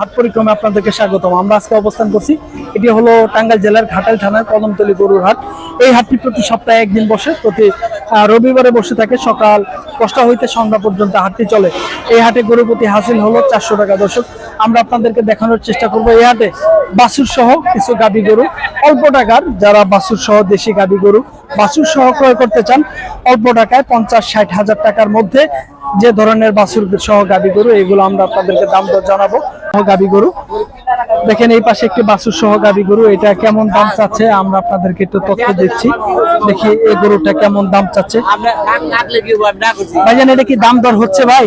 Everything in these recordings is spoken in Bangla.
হাট পরিক্রমে আপনাদেরকে স্বাগতম। আমরা আজকে অবস্থান করছি, এটি হলো টাঙ্গাইল জেলার ঘাটাল থানার কদমতলী গরুর হাট। এই হাটটি প্রতি সপ্তাহে একদিন বসে, প্রতি রবিবারে বসে থাকে, সকাল দশটা হইতে সন্ধ্যা পর্যন্ত হাটটি চলে। এই হাটে গরু প্রতি হাসিল হলো চারশো টাকা দর্শক। আমরা আপনাদেরকে দেখানোর চেষ্টা করব, এই হাটে বাসুর সহ কিছু গাবি গরু। অল্প টাকার যারা বাসুর সহ দেশি গাবি গরু বাসুর সহ ক্রয় করতে চান, অল্প টাকায় পঞ্চাশ, ষাট হাজার টাকার মধ্যে যে ধরনের বাসুর সহ গাবি গরু, এগুলো আমরা আপনাদেরকে দাম দর জানাব। গাবি গরু? দেখেন এই পাশে একটি বাছুর সহ গাবি গরু এটা কেমন দাম চাচ্ছে? আমরা আপনাদেরকে একটু তথ্য দিচ্ছি। দেখি এই গরুটা কেমন দাম চাচ্ছে? ভাইজান এটা কি দাম দর হচ্ছে ভাই?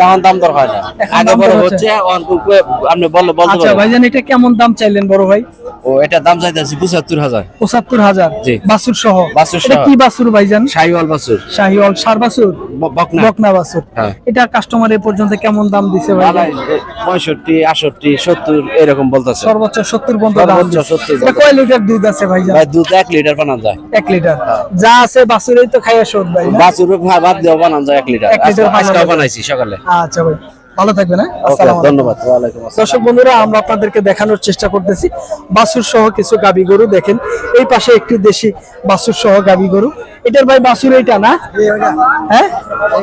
এখন দাম দর হয় না। আগে বড় হচ্ছে। আপনি বললে বলতে আচ্ছা ভাইজান এটা কেমন দাম চাইলেন বড় ভাই? ও এটা দাম চাইতেছি পঁচাত্তর হাজার। পঁচাত্তর হাজার? জি। বাছুর সহ? এটা সহ। কি বাছুর ভাইজান? শাহিওয়াল বাছুর। শাহিওয়াল সার বাছুর? ব- বকনা। বকনা বাছুর। হ্যাঁ। এটা কাস্টমার এ পর্যন্ত কেমন দাম দিছে ভাই বালাই, এ, পঁয়ষট্টি আটষট্টি সত্তর এরকম বলতেছে। সর্বোচ্চ সত্তর পর্যন্ত দাম সর্বোচ্চ 70 এটা কয় লিটার দুধ আছে ভাইজান? ভাই দুধ এক লিটার বানান যায়। এক লিটার। যা আছে তো খাইয়া শোধ ভাই ভাত বানান যায় এক লিটার। আজকে- বানাইছি সকালে। আচ্ছা ভাই ভালো থাকবেন হ্যাঁ? আসসালামু আলাইকুম। ধন্যবাদ। দর্শক বন্ধুরা আমরা আপনাদেরকে দেখানোর চেষ্টা করতেছি। বাছুর সহ কিছু গাবি গরু দেখেন। এই পাশে একটি দেশি বাছুর সহ গাবি গরু। এটার ভাই বাছুর এইটা না? হ্যাঁ?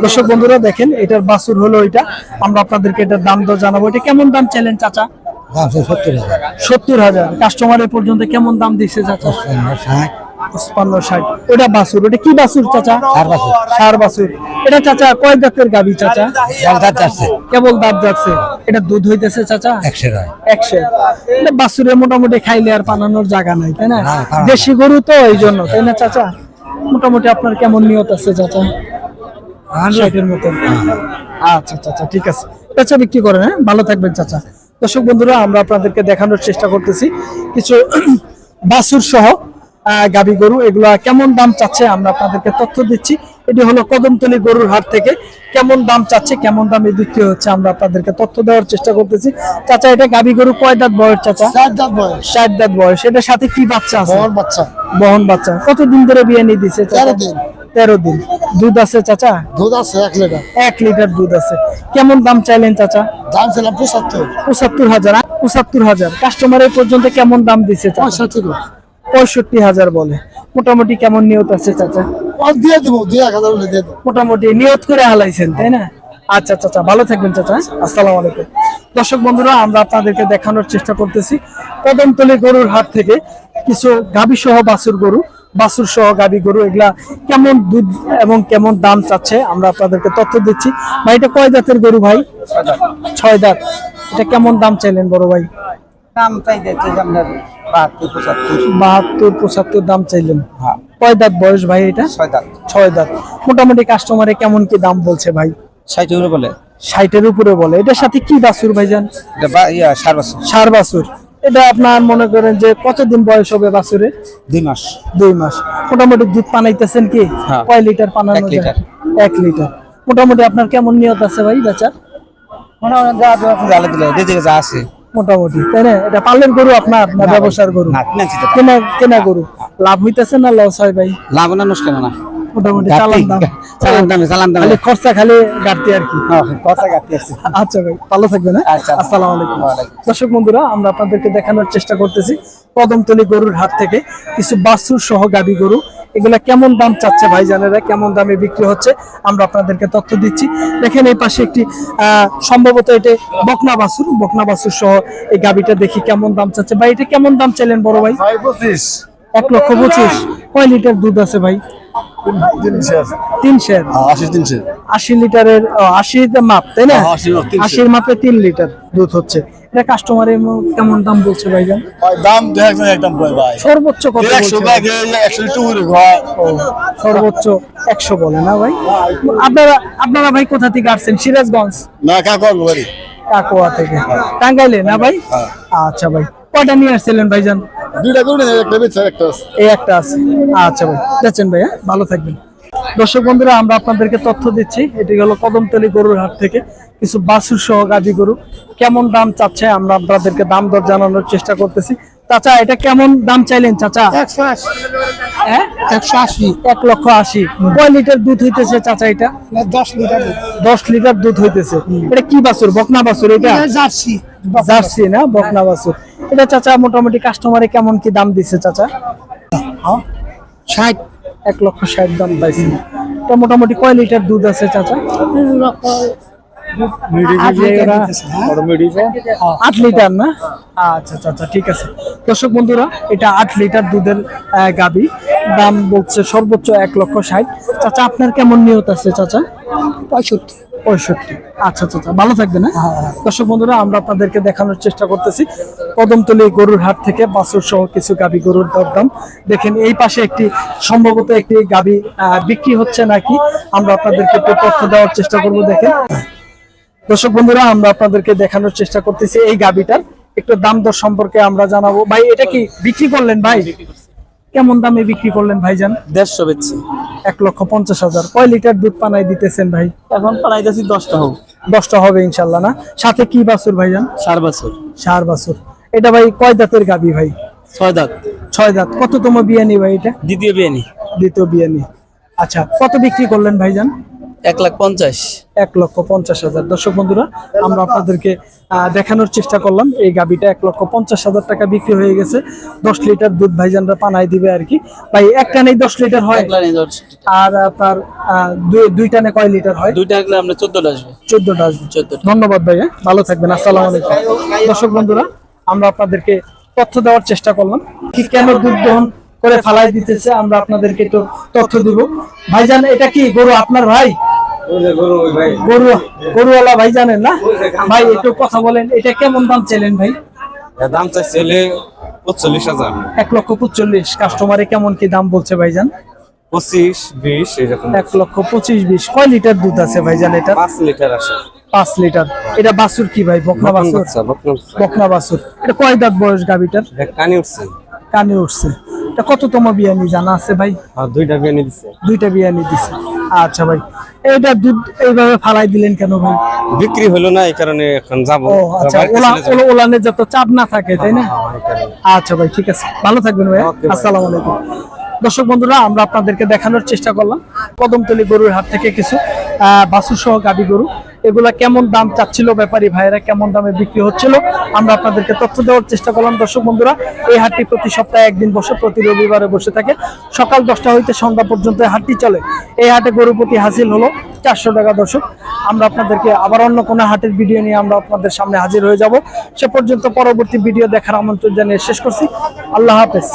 দর্শক বন্ধুরা দেখেন এটার বাছুর হলো এটা আমরা আপনাদেরকে এটার দাম দর জানাব। এটা কেমন দাম চাইলেন চাচা? সত্তর হাজার। কাস্টমারের পর্যন্ত কেমন দাম দিচ্ছে চাচা? পঁচপান্ন ষাট। ওটা বাছুর। ওটা কি বাছুর চাচা? সার বাছুর। এটা চাচা কয় দাঁতের গাবি চাচা? কেবল দাঁত যাচ্ছে। এটা দুধ হইতেছে চাচা? একশো এটা বাছুরে মোটামুটি খাইলে আর পানানোর জায়গা নাই তাই না? দেশি গরু তো এই জন্য তাই না চাচা? মোটামুটি আপনার কেমন নিয়ত আছে চাচা? ষাটের মতন আচ্ছা চাচা ঠিক আছে। চাচা বিক্রি করেন হ্যাঁ? ভালো থাকবেন চাচা। দর্শক বন্ধুরা আমরা আপনাদেরকে দেখানোর চেষ্টা করতেছি কিছু বাসুর সহ গাবি গরু এগুলা কেমন দাম চাচ্ছে আমরা আপনাদেরকে তথ্য দিচ্ছি। এটি হলো কদমতলি গরুর হাট থেকে কেমন দাম চাচ্ছে কেমন দামে বিক্রি হচ্ছে আমরা আপনাদেরকে তথ্য দেওয়ার চেষ্টা করতেছি। চাচা এটা গাবি গরু কয় দাঁত বয়স চাচা? চার দাঁত বয়স। ষাট দাঁত বয়স। এটার সাথে কি বাচ্চা আছে? বাচ্চা। বহন বাচ্চা। কতদিন ধরে বিয়ে নিয়ে দিছে চাচা? তেরো দিন। তেরো দিন। দুধ আছে চাচা? দুধ আছে এক লিটার। এক লিটার দুধ আছে। কেমন দাম চাইলেন চাচা? দাম ছিলাম পঁচাত্তর। পঁচাত্তর হাজার পঁচাত্তর হাজার। কাস্টমারের পর্যন্ত কেমন দাম দিছে চাচা? পঁয়ষট্টি পঁয়ষট্টি হাজার বলে। মোটামুটি কেমন নিয়ত আছে চাচা? দিয়ে দেবো দুই এক হাজার দিয়ে দেবো। মোটামুটি নিয়ত করে হালাইছেন তাই না? আচ্ছা চাচা ভালো থাকবেন চাচা আসসালামু আলাইকুম। দর্শক বন্ধুরা আমরা আপনাদেরকে দেখানোর চেষ্টা করতেছি। কদমতলি গরুর হাট থেকে কিছু গাভী সহ বাছুর গরু বাছুর সহ গাবি গরু এগুলা কেমন দুধ এবং কেমন দাম চাচ্ছে? আমরা আপনাদেরকে তথ্য দিচ্ছি। ভাই এটা কয় দাঁতের গরু ভাই? ছয় দাঁত এটা কেমন দাম চাইলেন বড় ভাই? দাম চাই দিচ্ছে আপনার বাহাত্তর পঁচাত্তর। বাহাত্তর পঁচাত্তর দাম চাইলেন। কয় দাঁত বয়স ভাই এটা? ছয় ছয় দাঁত। মোটামুটি কাস্টমারে কেমন কি দাম বলছে ভাই? ষাট ইউরো বলে। ষাটের উপরে বলে। এটার সাথে কি ভাইজান? এটা সার বছর। সার বাছুর। এটা আপনার মনে করেন যে কতদিন বয়স হবে বাছুরের? দুই মাস। দুই মাস। মোটামুটি দুধ পানাইতেছেন কি? হ্যাঁ। কয় লিটার পানানো এক যায়? লিটার। এক লিটার। মোটামুটি আপনার কেমন নিয়ত আছে ভাই বেচার? হয় মোটামুটি তাই না? এটা পার্লের গরু আপনার না ব্যবসার গরু? কেনা কেনা গরু। লাভ হইতেছে না লস হয় ভাই? লাভ না না। মোটামুটি চালান দাম। চালান দামে চালান দামে। খালি খরচা খালি গাড়তি আর কি। কথা কাটতে আছে। আচ্ছা ভাই ভালো থাকবেন হ্যাঁ? আচ্ছা। আসসালামু আলাইকুম। দর্শক বন্ধুরা আমরা আপনাদেরকে দেখানোর চেষ্টা করতেছি কদমতলি গরুর হাট থেকে কিছু বাছুর সহ গাবি গরু। এগুলা কেমন দাম চাচ্ছে ভাইজানেরা কেমন দামে বিক্রি হচ্ছে আমরা আপনাদেরকে তথ্য দিচ্ছি। দেখেন এই পাশে একটি আহ, সম্ভবত এটা বকনা বাছুর। বকনা বাছুর সহ এই গাবিটা দেখি কেমন দাম চাচ্ছে। ভাই এটা কেমন দাম চাইলেন বড় ভাই? ভাই এক লক্ষ পঁচিশ। কয় লিটার দুধ আছে ভাই? তিনশো আশি আশি লিটারের মাপ তাই না? হ্যাঁ, আশির মাপ, তিন লিটার দুধ হচ্ছে। এটা কেমন দাম বলছে ভাইজান? দাম একদম ভাই। সর্বোচ্চ কত একশো সর্বোচ্চ বলে না ভাই? আপনারা আপনারা ভাই কোথা থেকে আসছেন? সিরাজগঞ্জ? না বাড়ি। কাকোয়া থেকে। টাঙ্গাইলে না ভাই? আচ্ছা ভাই কয়টা নিয়ে আসছিলেন ভাইজান? দুইটা নেই, একটা বেচছে একটা আছে। এই একটা আছে আচ্ছা ভাই যাচ্ছেন ভাই হ্যাঁ? ভালো থাকবেন দর্শক বন্ধুরা, আমরা আপনাদেরকে তথ্য দিচ্ছি, এটি হলো কদমতলি গরুর হাট থেকে কিছু বাছুর সহ গাজী গরু কেমন দাম চাচ্ছে আমরা আপনাদেরকে দাম দর জানানোর চেষ্টা করতেছি চাচা এটা কেমন দাম চাইলেন চাচা? একশো আশি। হ্যাঁ? একশো আশি। এক লক্ষ আশি। কয় লিটার দুধ হইতেছে চাচা এটা? দশ লিটার দশ লিটার দুধ হইতেছে। এটা কি বাছুর? বকনা বাছুর এটা? জার্সি। জার্সি না? বকনা বাছুর। এটা চাচা মোটামুটি কাস্টমারে কেমন কি দাম দিছে চাচা? ষাট। এক লক্ষ ষাট দাম পাইছে। এটা মোটামুটি কয় লিটার দুধ আছে চাচা? আট লিটার দিতেছে, হ্যাঁ? আট লিটার না? আচ্ছা আচ্ছা আচ্ছা ঠিক আছে। দর্শক বন্ধুরা এটা আট লিটার দুধের আহ, গাবি। দাম বলছে সর্বোচ্চ এক লক্ষ ষাট। চাচা আপনার কেমন নিয়ত আছে চাচা? পঁয়ষট্টি। পঁয়ষট্টি। আচ্ছা আচ্ছা আচ্ছা ভালো থাকবে না দর্শক বন্ধুরা আমরা আপনাদেরকে দেখানোর চেষ্টা করতেছি। কদমতলি গরুর হাট থেকে বাছুর সহ কিছু গাবি গরুর দরদাম। দেখেন এই পাশে একটি সম্ভবত একটি গাবি আহ, বিক্রি হচ্ছে নাকি? আমরা আপনাদেরকে তথ্য দেওয়ার চেষ্টা করব দেখেন। দর্শক বন্ধুরা আমরা আপনাদেরকে দেখানোর চেষ্টা করতেছি এই গাবিটার। একটু দাম দর সম্পর্কে আমরা জানাব। ভাই এটা কি বিক্রি করলেন ভাই? কেমন দামে বিক্রি করলেন ভাইজান? দেড়শো বেচছি। এক লক্ষ পঞ্চাশ হাজার। কয় লিটার দুধ পানায় দিতেছেন ভাই? এখন পালাইতেছি দশটা হোক। দশটা হবে ইনশাল্লাহ না? সাথে কি বাছুর ভাইজান? সার বছর। সার বাছুর। এটা ভাই কয় দাঁতের গাবি ভাই? ছয় দাঁত। ছয় দাঁত। কততম বিয়ানি ভাই এটা? দ্বিতীয় বিয়ানি। দ্বিতীয় বিয়ানি। আচ্ছা কত বিক্রি করলেন ভাইজান? এক লাখ পঞ্চাশ। এক লক্ষ পঞ্চাশ হাজার। দর্শক বন্ধুরা আমরা আপনাদেরকে দেখানোর চেষ্টা করলাম। এই গাবিটা এক লক্ষ পঞ্চাশ হাজার টাকা বিক্রি হয়ে গেছে। দশ লিটার দুধ ভাইজানরা পানায় দিবে আর কি। ভাই এক টানেই দশ লিটার হয়? আর আপনার দুই- দুই টানে কয় লিটার হয়? একলে আমরা চোদ্দটা আসবে। চোদ্দটা আসবে। ধন্যবাদ ভাইয়া। ভালো থাকবেন। আসসালামু আলাইকুম। দর্শক বন্ধুরা আমরা আপনাদেরকে তথ্য দেওয়ার চেষ্টা করলাম। কি কেন দুধ দহন করে ফালাই দিতেছে আমরা আপনাদেরকে একটু তথ্য দিব। ভাইজান এটা কি গরু আপনার ভাই? গরু গরুওয়ালা ভাই জানেন না? ভাই একটু কথা বলেন এটা কেমন দাম চাইলেন ভাই? দাম চাইছে পঁচল্লিশ হাজার। এক লক্ষ পঁচল্লিশ কাস্টমারে কেমন কি দাম বলছে ভাইজান? পঁচিশ বিশ এরকম এক লক্ষ পঁচিশ বিশ কয় লিটার দুধ আছে ভাইজান এটা? পাঁচ লিটার আসে পাঁচ লিটার। এটা কি ভাই? বকনা বাছুর? এটা কয় দাঁত বয়স গাবিটার কানি উঠছে। কানে উঠছে। এটা কততম বিয়ানি জানা আছে ভাই? দুইটা বিয়ানি দিচ্ছে দুইটা বিয়ানি দিছে। আচ্ছা ভাই এটা দুধ এইভাবে ফালাই দিলেন কেন ভাই? বিক্রি হলো না এই কারণে এখন যাব। ও আচ্ছা ওলা ওলা যত চাপ না থাকে তাই না? আচ্ছা ভাই ঠিক আছে। ভালো থাকবেন ভাই আসসালামু আলাইকুম। দর্শক বন্ধুরা আমরা আপনাদেরকে দেখানোর চেষ্টা করলাম। কদমতলি গরুর হাট থেকে কিছু আহ, বাছুর সহ গাবি গরু। এগুলা কেমন দাম চাচ্ছিল? ব্যাপারী ভাইয়েরা কেমন দামে বিক্রি হচ্ছিল? আমরা আপনাদেরকে তথ্য দেওয়ার চেষ্টা করলাম। দর্শক বন্ধুরা, এই হাটটি প্রতি সপ্তাহে একদিন বসে, প্রতি রবিবারে বসে থাকে। সকাল দশটা হইতে সন্ধ্যা পর্যন্ত হাটটি চলে। এই হাটে গরু প্রতি হাসিল হলো চারশো টাকা দর্শক। আমরা আপনাদেরকে আবার অন্য কোনো হাটের ভিডিও নিয়ে আমরা আপনাদের সামনে হাজির হয়ে যাব। সে পর্যন্ত পরবর্তী ভিডিও দেখার আমন্ত্রণ জানিয়ে শেষ করছি। আল্লাহ হাফেজ।